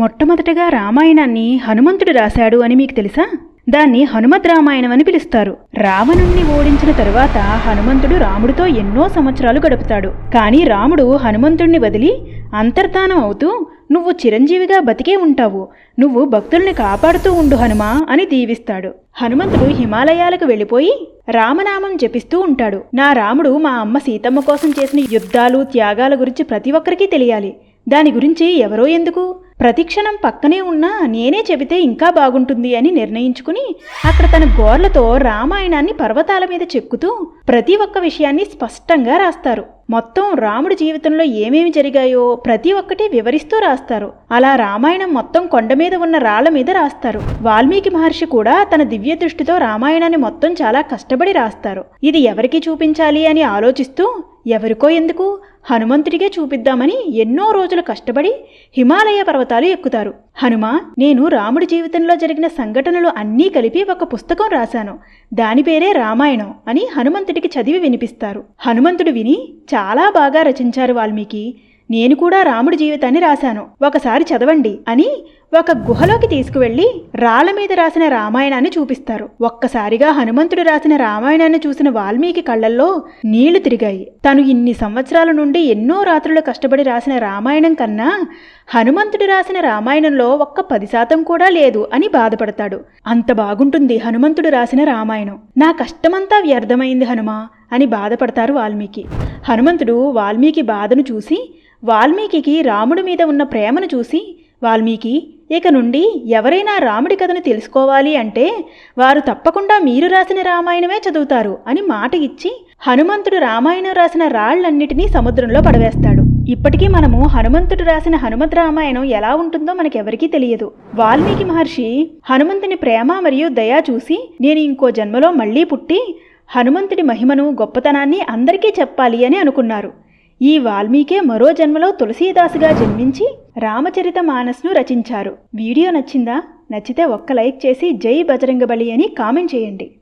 మొట్టమొదటగా రామాయణాన్ని హనుమంతుడు రాశాడు అని మీకు తెలుసా? దాన్ని హనుమద్ రామాయణం అని పిలుస్తారు. రావణుణ్ణి ఓడించిన తరువాత హనుమంతుడు రాముడితో ఎన్నో సంవత్సరాలు గడుపుతాడు. కానీ రాముడు హనుమంతుణ్ణి వదిలి అంతర్ధానం అవుతూ నువ్వు చిరంజీవిగా బతికే ఉంటావు. నువ్వు భక్తుల్ని కాపాడుతూ ఉండు హనుమా అని దీవిస్తాడు. హనుమంతుడు హిమాలయాలకు వెళ్ళిపోయి రామనామం జపిస్తూ ఉంటాడు. నా రాముడు మా అమ్మ సీతమ్మ కోసం చేసిన యుద్ధాలు త్యాగాల గురించి ప్రతి ఒక్కరికి తెలియాలి. దాని గురించి ఎవరో ఎందుకు? ప్రతిక్షణం పక్కనే ఉన్నా నేనే చెబితే ఇంకా బాగుంటుంది అని నిర్ణయించుకుని అక్కడ తన గోర్లతో రామాయణాన్ని పర్వతాల మీద చెక్కుతూ ప్రతి ఒక్క విషయాన్ని స్పష్టంగా రాస్తారు. మొత్తం రాముడి జీవితంలో ఏమేమి జరిగాయో ప్రతి ఒక్కటి వివరిస్తూ రాస్తారు. అలా రామాయణం మొత్తం కొండ మీద ఉన్న రాళ్ళ మీద రాస్తారు. వాల్మీకి మహర్షి కూడా తన దివ్య దృష్టితో రామాయణాన్ని మొత్తం చాలా కష్టపడి రాస్తారు. ఇది ఎవరికి చూపించాలి అని ఆలోచిస్తూ ఎవరికో ఎందుకు? హనుమంతుడిగే చూపిద్దామని ఎన్నో రోజులు కష్టపడి హిమాలయ పర్వతాలు ఎక్కుతారు. హనుమ నేను రాముడి జీవితంలో జరిగిన సంఘటనలు అన్నీ కలిపి ఒక పుస్తకం రాశాను. దాని పేరే రామాయణం అని హనుమంతుడికి చదివి వినిపిస్తారు. హనుమంతుడు విని చాలా బాగా రచించారు వాల్మీకి. నేను కూడా రాముడి జీవితాన్ని రాశాను. ఒకసారి చదవండి అని ఒక గుహలోకి తీసుకువెళ్ళి రాళ్ళ మీద రాసిన రామాయణాన్ని చూపిస్తారు. ఒక్కసారిగా హనుమంతుడు రాసిన రామాయణాన్ని చూసిన వాల్మీకి కళ్ళల్లో నీళ్ళు తిరిగాయి. తను ఇన్ని సంవత్సరాల నుండి ఎన్నో రాత్రులు కష్టపడి రాసిన రామాయణం కన్నా హనుమంతుడు రాసిన రామాయణంలో ఒక్క పది శాతం కూడా లేదు అని బాధపడతాడు. అంత బాగుంటుంది హనుమంతుడు రాసిన రామాయణం. నా కష్టమంతా వ్యర్థమైంది హనుమా అని బాధపడతారు వాల్మీకి. హనుమంతుడు వాల్మీకి బాధను చూసి వాల్మీకి రాముడి మీద ఉన్న ప్రేమను చూసి వాల్మీకి ఇక నుండి ఎవరైనా రాముడి కథను తెలుసుకోవాలి అంటే వారు తప్పకుండా మీరు రాసిన రామాయణమే చదువుతారు అని మాట ఇచ్చి హనుమంతుడు రామాయణం రాసిన రాళ్ళన్నిటినీ సముద్రంలో పడవేస్తాడు. ఇప్పటికీ మనము హనుమంతుడు రాసిన హనుమత్ రామాయణం ఎలా ఉంటుందో మనకెవరికీ తెలియదు. వాల్మీకి మహర్షి హనుమంతుని ప్రేమ మరియు దయ చూసి నేను ఇంకో జన్మలో మళ్ళీ పుట్టి హనుమంతుడి మహిమను గొప్పతనాన్ని అందరికీ చెప్పాలి అని అనుకున్నారు. ఈ వాల్మీకే మరో జన్మలో తులసీదాసుగా జన్మించి రామచరిత మానస్ను రచించారు. వీడియో నచ్చిందా? నచ్చితే ఒక్క లైక్ చేసి జై బజరంగబలి అని కామెంట్ చేయండి.